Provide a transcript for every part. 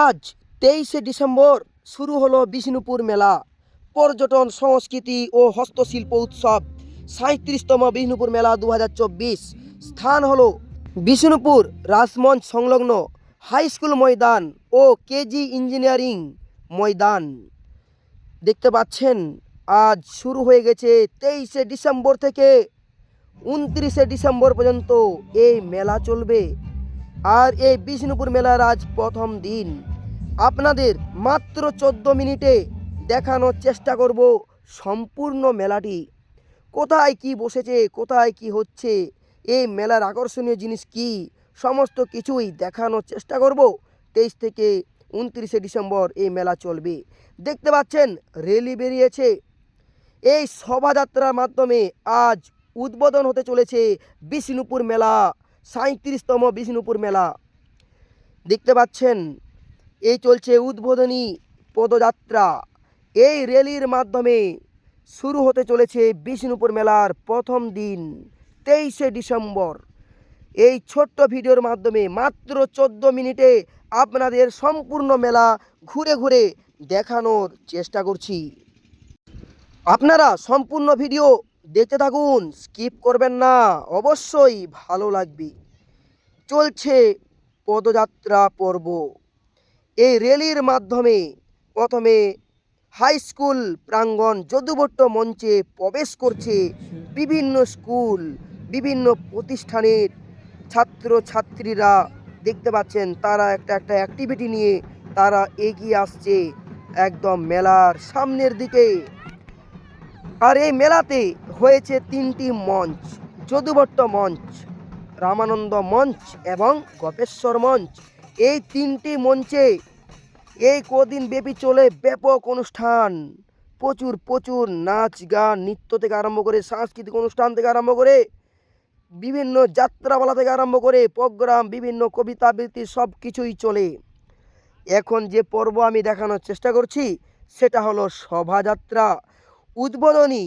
আজ তেইশে ডিসেম্বর শুরু হলো বিষ্ণুপুর মেলা। পর্যটন, সংস্কৃতি ও হস্তশিল্প উৎসব। সাঁত্রিশতম বিষ্ণুপুর মেলা দু হাজার চব্বিশ। স্থান হলো বিষ্ণুপুর রাসমঞ্চ সংলগ্ন হাই স্কুল ময়দান ও কেজি ইঞ্জিনিয়ারিং ময়দান। দেখতে পাচ্ছেন, আজ শুরু হয়ে গেছে তেইশে ডিসেম্বর থেকে উনত্রিশে ডিসেম্বর পর্যন্ত এই মেলা চলবে। আর এই বিষ্ণুপুর মেলার আজ প্রথম দিন। আপনাদের মাত্র চোদ্দ মিনিটে দেখানোর চেষ্টা করব সম্পূর্ণ মেলাটি। কোথায় কি বসেছে, কোথায় কি হচ্ছে, এই মেলার আকর্ষণীয় জিনিস কি, সমস্ত কিছুই দেখানোর চেষ্টা করব। তেইশ থেকে উনত্রিশে ডিসেম্বর এই মেলা চলবে। দেখতে পাচ্ছেন, রেলি বেরিয়েছে। এই শোভাযাত্রার মাধ্যমে আজ উদ্বোধন হতে চলেছে বিষ্ণুপুর মেলা। সাঁত্রিশতম বিষ্ণুপুর মেলা। দেখতে পাচ্ছেন, এই চলছে উদ্বোধনী পদযাত্রা। এই র্যালির মাধ্যমে শুরু হতে চলেছে বিষ্ণুপুর মেলার প্রথম দিন, তেইশে ডিসেম্বর। এই ছোট্ট ভিডিওর মাধ্যমে মাত্র চোদ্দ মিনিটে আপনাদের সম্পূর্ণ মেলা ঘুরে ঘুরে দেখানোর চেষ্টা করছি। আপনারা সম্পূর্ণ ভিডিও দেখতে থাকুন, স্কিপ করবেন না, অবশ্যই ভালো লাগবে। চলছে পদযাত্রা পর্ব। এই র্যালির মাধ্যমে প্রথমে হাই স্কুল প্রাঙ্গণ যদুভট্ট মঞ্চে প্রবেশ করছে বিভিন্ন স্কুল, বিভিন্ন প্রতিষ্ঠানের ছাত্র ছাত্রীরা দেখতে পাচ্ছেন, তারা একটা একটা অ্যাক্টিভিটি নিয়ে তারা এগিয়ে আসছে একদম মেলার সামনের দিকে। আর এই মেলাতে হয়েছে তিনটি মঞ্চ যদুভট্ট মঞ্চ। রামানন্দ মঞ্চ এবং গপেশ্বর মঞ্চ। এই তিনটি মঞ্চে এই কদিন ব্যাপী চলে ব্যাপক অনুষ্ঠান। প্রচুর প্রচুর নাচ, গান, নৃত্য থেকে আরম্ভ করে সাংস্কৃতিক অনুষ্ঠান থেকে আরম্ভ করে বিভিন্ন যাত্রাপালা থেকে আরম্ভ করে প্রোগ্রাম, বিভিন্ন কবিতা আবৃত্তি সব কিছুই চলে। এখন যে পর্ব আমি দেখানোর চেষ্টা করছি, সেটা হলো শোভাযাত্রা। উদ্বোধনী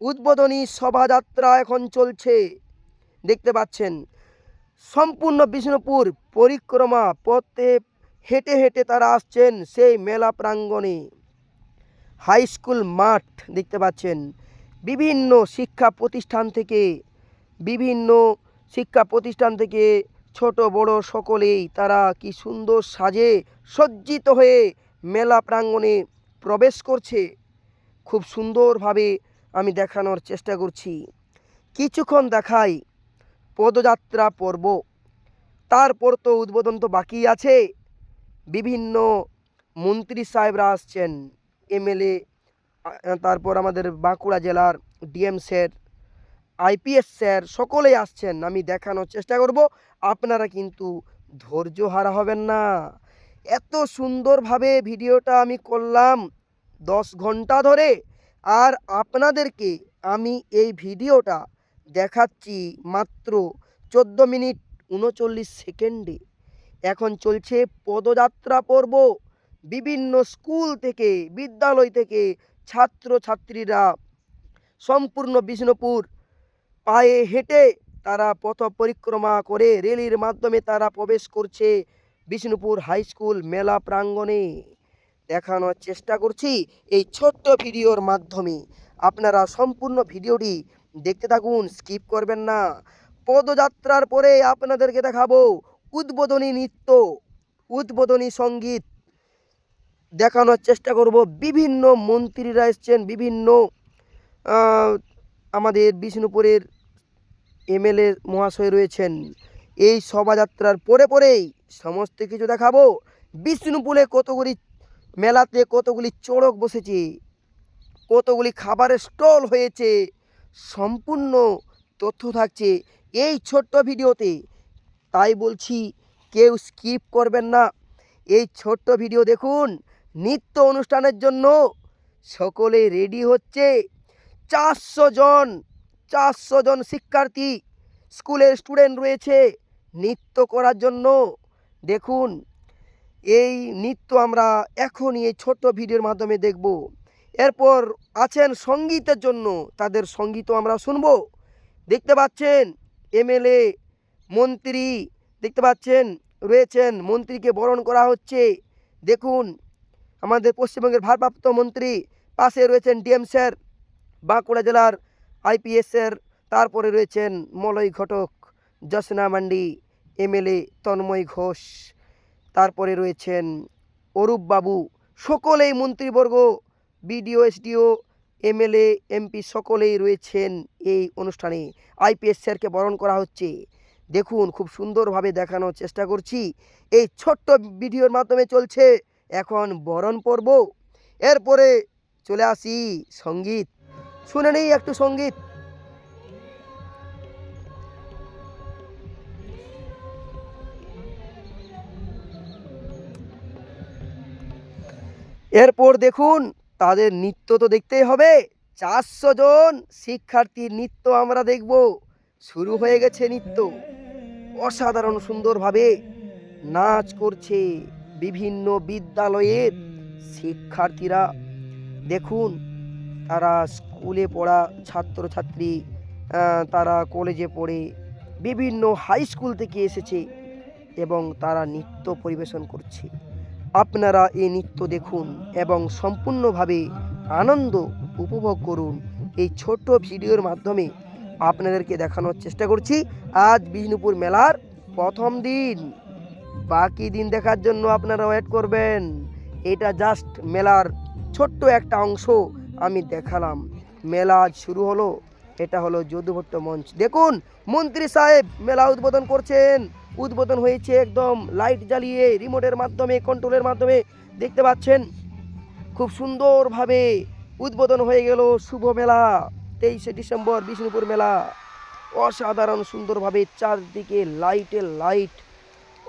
উদ্বোধনী শোভাযাত্রা এখন চলছে। দেখতে পাচ্ছেন সম্পূর্ণ বিষ্ণুপুর পরিক্রমা পথে হেঁটে হেঁটে তারা আসছেন সেই মেলা প্রাঙ্গণে। হাই স্কুল মাঠ দেখতে পাচ্ছেন। বিভিন্ন শিক্ষা প্রতিষ্ঠান থেকে, বিভিন্ন শিক্ষা প্রতিষ্ঠান থেকে ছোট বড় সকলেই তারা কি সুন্দর সাজে সজ্জিত হয়ে মেলা প্রাঙ্গণে প্রবেশ করছে। খুব সুন্দরভাবে আমি দেখানোর চেষ্টা করছি। কিছুক্ষণ দেখাই পদযাত্রা পর্ব। তারপর তো উদ্বোধন তো বাকি আছে। বিভিন্ন মন্ত্রী সাহেবরা আসছেন, এমএলএ তারপর আমাদের বাঁকুড়া জেলার ডিএম স্যার, আইপিএস স্যার, সকলেই আসছেন। আমি দেখানোর চেষ্টা করব। আপনারা কিন্তু ধৈর্য হারা হবেন না। এত সুন্দরভাবে ভিডিওটা আমি করলাম দশ ঘণ্টা ধরে। আর আপনাদেরকে আমি এই ভিডিওটা দেখাচ্ছি মাত্র চোদ্দ মিনিট উনচল্লিশ সেকেন্ডে। এখন চলছে পদযাত্রা পর্ব। বিভিন্ন স্কুল থেকে, বিদ্যালয় থেকে ছাত্র ছাত্রীরা সম্পূর্ণ বিষ্ণুপুর পায়ে হেঁটে তারা পথ পরিক্রমা করে রেলির মাধ্যমে তারা প্রবেশ করছে বিষ্ণুপুর হাই স্কুল মেলা প্রাঙ্গণে। দেখানোর চেষ্টা করছি এই ছোট্ট ভিডিওর মাধ্যমে। আপনারা সম্পূর্ণ ভিডিওটি দেখতে থাকুন স্কিপ করবেন না। পদযাত্রার পরে আপনাদেরকে দেখাবো উদ্বোধনী নৃত্য, উদ্বোধনী সংগীত। দেখানোর চেষ্টা করব, বিভিন্ন মন্ত্রীরা এসছেন, বিভিন্ন আমাদের বিষ্ণুপুরের এমএলএ মহাশয় রয়েছেন। এই শোভাযাত্রার পরে পরেই সমস্ত কিছু দেখাবো। বিষ্ণুপুরে কতগুলি মেলাতে কতগুলি চড়ক বসেছে, কতগুলি খাবারের স্টল হয়েছে সম্পূর্ণ তথ্য থাকছে এই ছোট্ট ভিডিওতে। তাই বলছি, কেউ স্কিপ করবেন না। এই ছোট্ট ভিডিও দেখুন, নৃত্য অনুষ্ঠানের জন্য সকলে রেডি হচ্ছে। চারশো জন চারশো জন শিক্ষার্থী স্কুলের স্টুডেন্ট রয়েছে নৃত্য করার জন্য। দেখুন, এই নৃত্য আমরা এখনই এই ছোট্ট ভিডিওর মাধ্যমে দেখব। এরপর আছেন সঙ্গীতের জন্য। তাদের সঙ্গীতও আমরা শুনব। দেখতে পাচ্ছেন এমএলএ মন্ত্রী। দেখতে পাচ্ছেন, রয়েছেন, মন্ত্রীকে বরণ করা হচ্ছে। দেখুন, আমাদের পশ্চিমবঙ্গের ভারপ্রাপ্ত মন্ত্রী, পাশে রয়েছেন ডিএম স্যার, বাঁকুড়া জেলার আইপিএসের তারপরে রয়েছেন মলয় ঘটক, জসনা মান্ডি, এমএলএ তন্ময় ঘোষ, তারপরে রয়েছেন অরূপ বাবু সকলেই মন্ত্রীবর্গ। বিডিও, এসডিও, এমএলএ, এমপি সকলেই রয়েছেন এই অনুষ্ঠানে। আইপিএস স্যারকে বরণ করা হচ্ছে। দেখুন, খুব সুন্দরভাবে দেখানোর চেষ্টা করছি। এই ছোট্ট ভিডিওর মাধ্যমে চলছে এখন বরণ পর্ব। এরপরে চলে আসি সংগীত। শুনে নেই একটু সংগীত। এরপর দেখুন তাদের নৃত্য তো দেখতেই হবে। চারশো জন শিক্ষার্থীর নৃত্য আমরা দেখব। শুরু হয়ে গেছে নৃত্য। অসাধারণ সুন্দরভাবে নাচ করছে বিভিন্ন বিদ্যালয়ের শিক্ষার্থীরা। দেখুন, তারা স্কুলে পড়া ছাত্রছাত্রী তারা কলেজে পড়ে, বিভিন্ন হাই স্কুল থেকে এসেছে এবং তারা নৃত্য পরিবেশন করছে। আপনারা এই নৃত্য দেখুন এবং সম্পূর্ণভাবে আনন্দ উপভোগ করুন। এই ছোট্ট ভিডিওর মাধ্যমে আপনাদেরকে দেখানোর চেষ্টা করছি। আজ বিষ্ণুপুর মেলার প্রথম দিন। বাকি দিন দেখার জন্য আপনারা ওয়েট করবেন। এটা জাস্ট মেলার ছোট্ট একটা অংশ আমি দেখালাম। মেলা আজ শুরু হলো। এটা হলো যদুভট্ট মঞ্চ। দেখুন, মন্ত্রী সাহেব মেলা উদ্বোধন করছেন। উদ্বোধন হয়েছে একদম লাইট জ্বালিয়ে রিমোটের মাধ্যমে কন্ট্রোলের মাধ্যমে। দেখতে পাচ্ছেন, খুব সুন্দরভাবে উদ্বোধন হয়ে গেল শুভ মেলা, তেইশে ডিসেম্বর বিষ্ণুপুর মেলা। অসাধারণ সুন্দরভাবে চারদিকে লাইটে লাইট,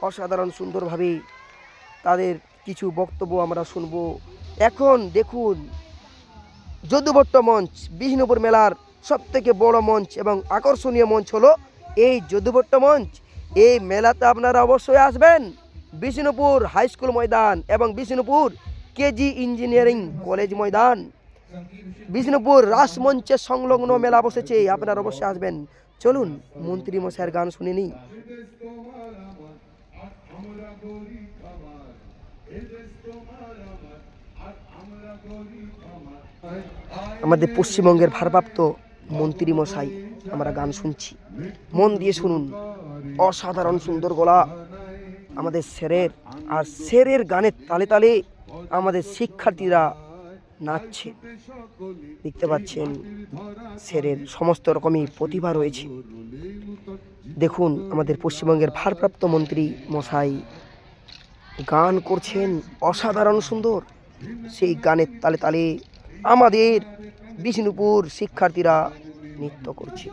অসাধারণ সুন্দরভাবে তাদের কিছু বক্তব্য আমরা শুনব। এখন দেখুন, যদুভট্ট মঞ্চ, বিষ্ণুপুর মেলার সবথেকে বড় মঞ্চ এবং আকর্ষণীয় মঞ্চ হলো এই যদুভট্ট মঞ্চ। এই মেলাতে আপনারা অবশ্যই আসবেন। বিষ্ণুপুর হাই স্কুল ময়দান এবং বিষ্ণুপুর কেজি ইঞ্জিনিয়ারিং কলেজ ময়দান। বিষ্ণুপুর রাসমঞ্চের সংলগ্ন মেলা বসেছে, আপনারা অবশ্যই আসবেন। চলুন, মন্ত্রী মশাইয়ের গান শুনে নিই। আমাদের পশ্চিমবঙ্গের ভারপ্রাপ্ত মন্ত্রী মশাই, আমরা গান শুনছি। মন দিয়ে শুনুন। অসাধারণ সুন্দর গলা আমাদের স্যারের, আর স্যারের গানের তালে তালে আমাদের শিক্ষার্থীরা নাচছে। দেখতে পাচ্ছেন, স্যারের সমস্ত রকমই প্রতিভা রয়েছে। দেখুন, আমাদের পশ্চিমবঙ্গের ভারপ্রাপ্ত মন্ত্রী মশাই গান করছেন অসাধারণ সুন্দর। সেই গানের তালে তালে আমাদের বিষ্ণুপুর শিক্ষার্থীরা নৃত্য করছে।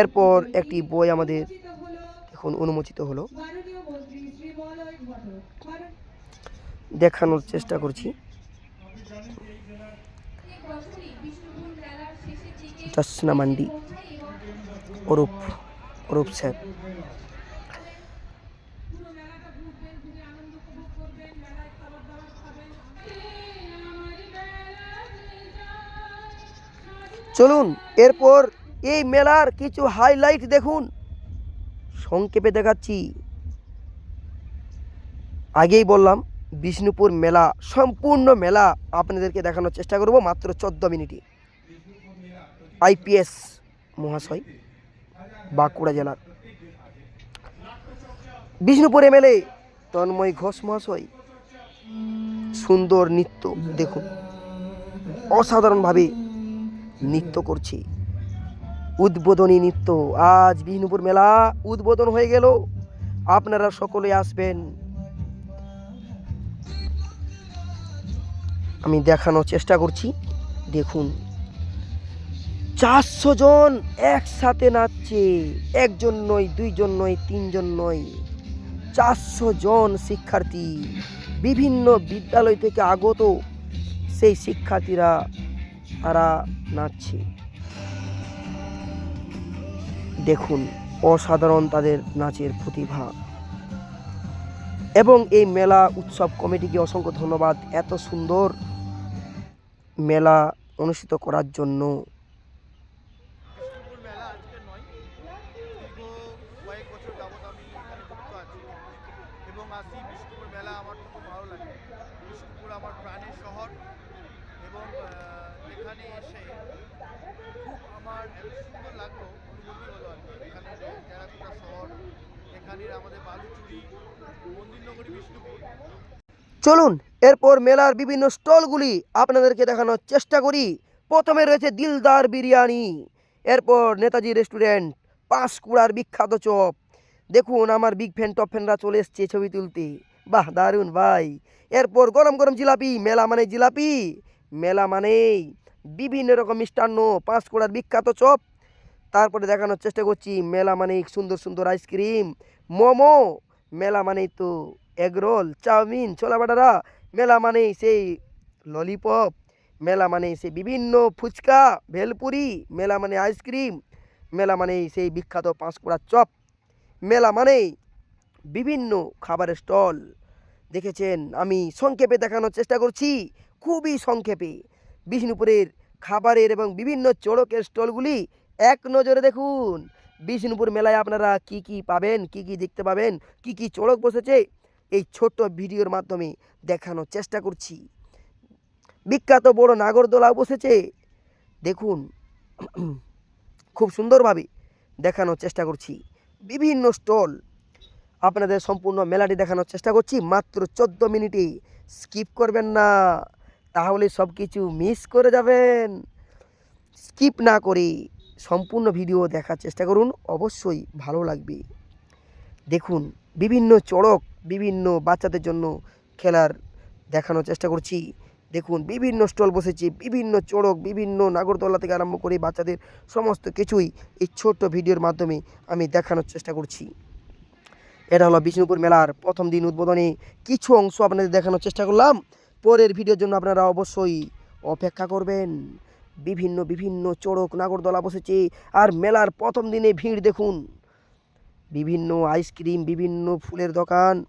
এরপর একটি বই আমাদের এখন অনুমোচিত হলো। দেখানোর চেষ্টা করছি। জসনা মান্ডি অরূপ অরূপ স্যার। চলুন, এরপর এই মেলার কিছু হাইলাইট দেখুন। সংক্ষেপে দেখাচ্ছি। আগেই বললাম, বিষ্ণুপুর মেলা, সম্পূর্ণ মেলা আপনাদেরকে দেখানোর চেষ্টা করব মাত্র চোদ্দ মিনিটে। আইপিএস মহাশয়, বাঁকুড়া জেলার। বিষ্ণুপুর এমএলএ তন্ময় ঘোষ মহাশয়। সুন্দর নৃত্য, দেখুন। অসাধারণভাবে নৃত্য করছে। উদ্বোধনী নৃত্য। আজ বিষ্ণুপুর মেলা উদ্বোধন হয়ে গেল। আপনারা সকলে আসবেন। আমি দেখানোর চেষ্টা করছি। দেখুন। চারশো জন একসাথে নাচছে। একজন নয়, দুইজন নয়, তিনজন নয়। চারশো জন শিক্ষার্থী বিভিন্ন বিদ্যালয় থেকে আগত সেই শিক্ষার্থীরা, তারা নাচছে। দেখুন, অসাধারণ তাদের নাচের প্রতিভা। এবং এই মেলা উৎসব কমিটিকে অসংখ্য ধন্যবাদ এত সুন্দর মেলা অনুষ্ঠিত করার জন্য। আমার এত সুন্দর লাগল অনুভূতি হলো আর এখানে টেরাকোটা শহর, এখানের আমাদের বালুচুরি, মন্দিরনগরী, বিষ্ণুপুর। চলুন, এরপর মেলার বিভিন্ন স্টলগুলি আপনাদেরকে দেখানোর চেষ্টা করি। প্রথমে রয়েছে দিলদার বিরিয়ানি, এরপর নেতাজি রেস্টুরেন্ট, পাঁশকুড়ার বিখ্যাত চপ। দেখুন, আমার বিগ ফ্যান টপ ফ্যানরা চলে এসছে ছবি তুলতে। বাহ, দারুণ ভাই। এরপর গরম গরম জিলাপি, মেলা মানে জিলাপি, মেলা মানেই বিভিন্ন রকম মিষ্টান্ন, পাঁশকুড়ার বিখ্যাত চপ। তারপরে দেখানোর চেষ্টা করছি মেলা মানে সুন্দর সুন্দর আইসক্রিম মোমো মেলা মানেই তো এগরোল চাউমিন, ছোলা বাটারা মেলা মানেই সেই ললিপপ মেলা মানে সেই বিভিন্ন ফুচকা, ভেলপুরি মেলা মানে আইসক্রিম মেলা মানেই সেই বিখ্যাত পাঁশকুড়ার চপ মেলা মানেই বিভিন্ন খাবারের স্টল। দেখেছেন? আমি সংক্ষেপে দেখানোর চেষ্টা করছি, খুবই সংক্ষেপে। বিষ্ণুপুরের খাবারের এবং বিভিন্ন চড়কের স্টলগুলি এক নজরে দেখুন। বিষ্ণুপুর মেলায় আপনারা কি কি পাবেন, কি কি দেখতে পাবেন, কি কি চড়ক বসেছে, এই ছোট্ট ভিডিওর মাধ্যমে দেখানোর চেষ্টা করছি। বিখ্যাত বড় নাগরদোলা বসেছে। দেখুন, খুব সুন্দরভাবে দেখানোর চেষ্টা করছি। বিভিন্ন স্টল। আপনাদের সম্পূর্ণ মেলাটি দেখানোর চেষ্টা করছি। মাত্র চোদ্দ মিনিটে স্কিপ করবেন না, তাহলে সব কিছু মিস করে যাবেন। স্কিপ না করে সম্পূর্ণ ভিডিও দেখার চেষ্টা করুন, অবশ্যই ভালো লাগবে। দেখুন, বিভিন্ন চড়ক, বিভিন্ন বাচ্চাদের জন্য খেলার দেখানোর চেষ্টা করছি। দেখুন, বিভিন্ন স্টল বসেছে, বিভিন্ন চড়ক, বিভিন্ন নাগরদোলা থেকে আরম্ভ করে বাচ্চাদের সমস্ত কিছুই এই ছোট্ট ভিডিওর মাধ্যমে আমি দেখানোর চেষ্টা করছি। এটা হলো বিষ্ণুপুর মেলার প্রথম দিন উদ্বোধনে কিছু অংশ আপনাদের দেখানোর চেষ্টা করলাম। পরের ভিডিওর জন্য আপনারা অবশ্যই অপেক্ষা করবেন। বিভিন্ন বিভিন্ন চড়ক নাগরদোলা বসেছে আর মেলার প্রথম দিনে ভিড় দেখুন। বিভিন্ন আইসক্রিম, বিভিন্ন ফুলের দোকান,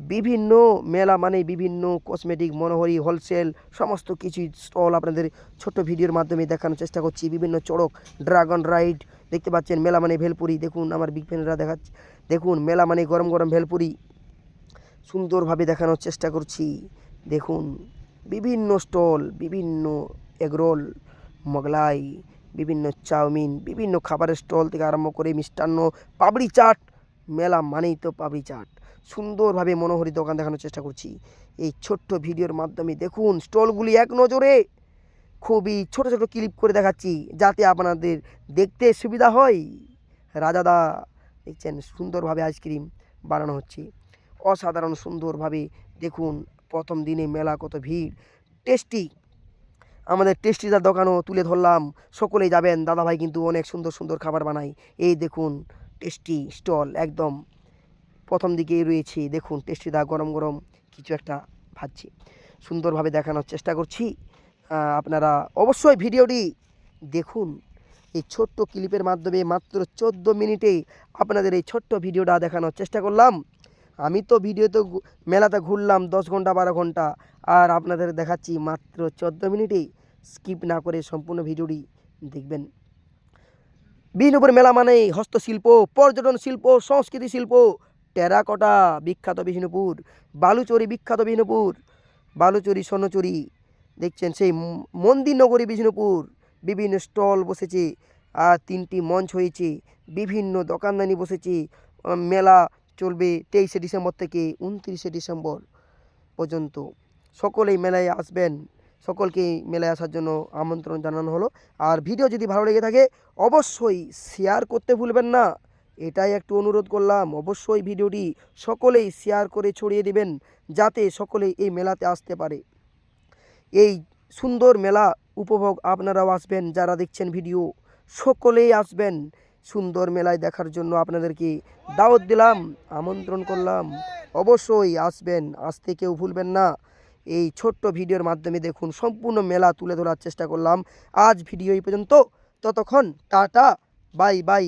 বিভিন্ন মেলা মানে বিভিন্ন কসমেটিক, মনোহরি, হোলসেল, সমস্ত কিছু স্টল আপনাদের ছোট্ট ভিডিওর মাধ্যমে দেখানোর চেষ্টা করছি। বিভিন্ন চড়ক, ড্রাগন রাইড, দেখতে পাচ্ছেন মেলা মানে ভেলপুরি। দেখুন, আমার বিগ ফ্যানরা দেখাচ্ছে। দেখুন, মেলা মানে গরম গরম ভেলপুরি। সুন্দরভাবে দেখানোর চেষ্টা করছি। দেখুন, বিভিন্ন স্টল, বিভিন্ন এগরোল মোগলাই, বিভিন্ন চাউমিন, বিভিন্ন খাবারের স্টল থেকে আরম্ভ করে মিষ্টান্ন পাপড়ি চাট, মেলা মানেই তো পাপড়ি চাট। সুন্দরভাবে মনোহরি দোকান দেখানোর চেষ্টা করছি। এই ছোট্ট ভিডিওর মাধ্যমে দেখুন স্টলগুলি এক নজরে। খুবই ছোট ছোট ক্লিপ করে দেখাচ্ছি যাতে আপনাদের দেখতে সুবিধা হয়। রাজাদা দেখছেন সুন্দরভাবে আইসক্রিম বানানো হচ্ছে। অসাধারণ সুন্দরভাবে দেখুন প্রথম দিনে মেলা কত ভিড়। টেস্টি আমাদের টেস্টিদার দোকানও তুলে ধরলাম। সকলেই যাবেন। দাদাভাই কিন্তু অনেক সুন্দর সুন্দর খাবার বানায়। এই দেখুন, টেস্টি স্টল একদম। প্রথম দিকেই রয়েছে, দেখুন টেস্টিদা গরম গরম কিছু একটা ভাজছি। সুন্দরভাবে দেখানোর চেষ্টা করছি। আপনারা অবশ্যই ভিডিওটি দেখুন। এই ছোট্ট ক্লিপের মাধ্যমে মাত্র চোদ্দ মিনিটে আপনাদের এই ছোট্ট ভিডিওটা দেখানোর চেষ্টা করলাম। আমি তো ভিডিওতে মেলাতে ঘুরলাম দশ ঘণ্টা, বারো ঘণ্টা। আর আপনাদের দেখাচ্ছি মাত্র চোদ্দ মিনিটেই। স্কিপ না করে সম্পূর্ণ ভিডিওটি দেখবেন। বিষ্ণুপুর মেলা মানেই হস্তশিল্প, পর্যটন শিল্প, সংস্কৃতি শিল্প, টেরাকটা বিখ্যাত বিষ্ণুপুর, বালুচরি বিখ্যাত বিষ্ণুপুর, বালুচরি, স্বর্ণচুরি, দেখছেন সেই মন্দির নগরী বিষ্ণুপুর, বিভিন্ন স্টল বসেছে আর তিনটি মঞ্চ হয়েছে, বিভিন্ন দোকানদানি বসেছে মেলা চলবে তেইশে ডিসেম্বর থেকে উনত্রিশে ডিসেম্বর পর্যন্ত। সকলেই মেলায় আসবেন। সকলকে মেলায় আসার জন্য আমন্ত্রণ জানানো হলো। আর ভিডিও যদি ভালো লেগে থাকে, অবশ্যই শেয়ার করতে ভুলবেন না। এটাই একটু অনুরোধ করলাম, অবশ্যই ভিডিওটি সকলেই শেয়ার করে ছড়িয়ে দিবেন, যাতে সকলেই এই মেলাতে আসতে পারে। এই সুন্দর মেলা উপভোগ আপনারাও আসবেন, যারা দেখছেন ভিডিও, সকলেই আসবেন। সুন্দর মেলায় দেখার জন্য আপনাদেরকে দাওয়াত দিলাম, আমন্ত্রণ করলাম। অবশ্যই আসবেন, আসতে কেউ ভুলবেন না। এই ছোট্ট ভিডিওর মাধ্যমে দেখুন, সম্পূর্ণ মেলা তুলে ধরার চেষ্টা করলাম। আজ ভিডিও এই পর্যন্ত। ততক্ষণ টাটা, বাই বাই।